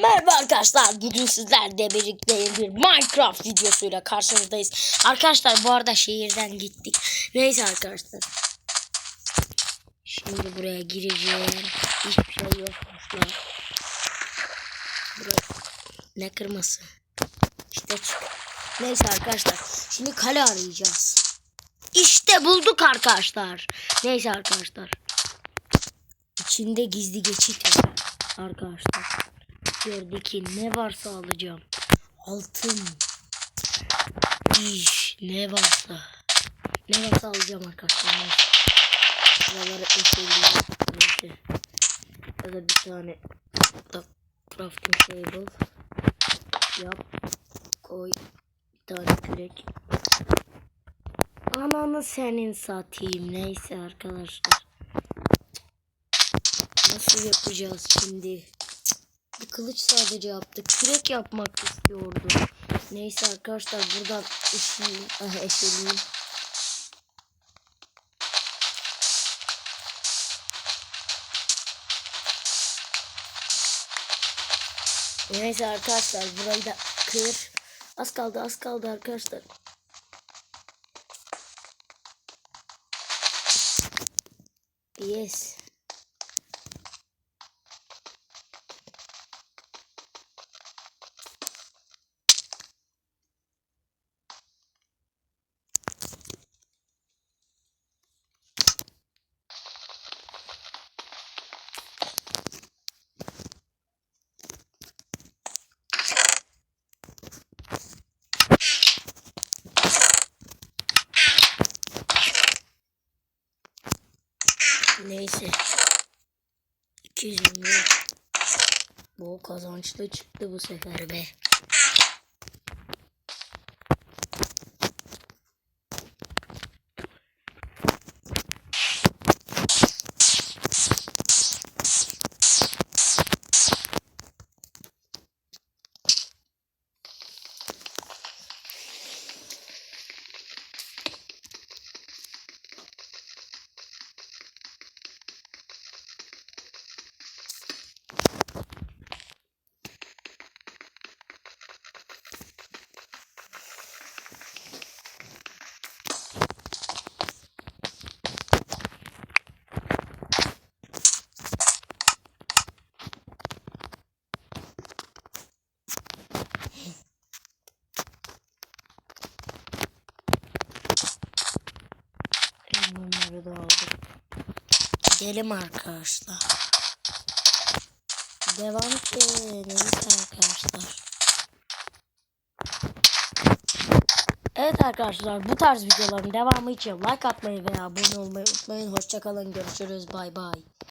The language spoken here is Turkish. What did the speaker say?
Merhaba arkadaşlar. Bugün sizlerle birlikte bir Minecraft videosuyla karşınızdayız. Arkadaşlar bu arada şehirden gittik. Neyse arkadaşlar. Şimdi buraya gireceğim. Hiçbir şey yokmuş lan. Ne kırması? İşte çık. Neyse arkadaşlar. Şimdi kale arayacağız. İşte bulduk arkadaşlar. Neyse arkadaşlar. İçinde gizli geçit arkadaşlar. Gördük ki ne varsa alacağım. Altın. İş ne varsa. Ne varsa alacağım arkadaşlar. Buraları eşeleyeyim. Neyse. Ya da bir tane crafting table yap. Koy. Bir tane kürek. Ananı senin satayım. Neyse arkadaşlar. Nasıl yapacağız şimdi? Kılıç sadece yaptık. Kürek yapmak istiyordum. Neyse arkadaşlar buradan ışıyım. Ah eşeliyim. Neyse arkadaşlar burayı da kır. Az kaldı az kaldı arkadaşlar. Yes. Neyse. 220. Bu kazançlı çıktı bu sefer be. Bunları da aldım. Gidelim arkadaşlar. Devam edelim arkadaşlar. Evet arkadaşlar bu tarz videoların devamı için like atmayı veya abone olmayı unutmayın. Hoşçakalın görüşürüz bay bay.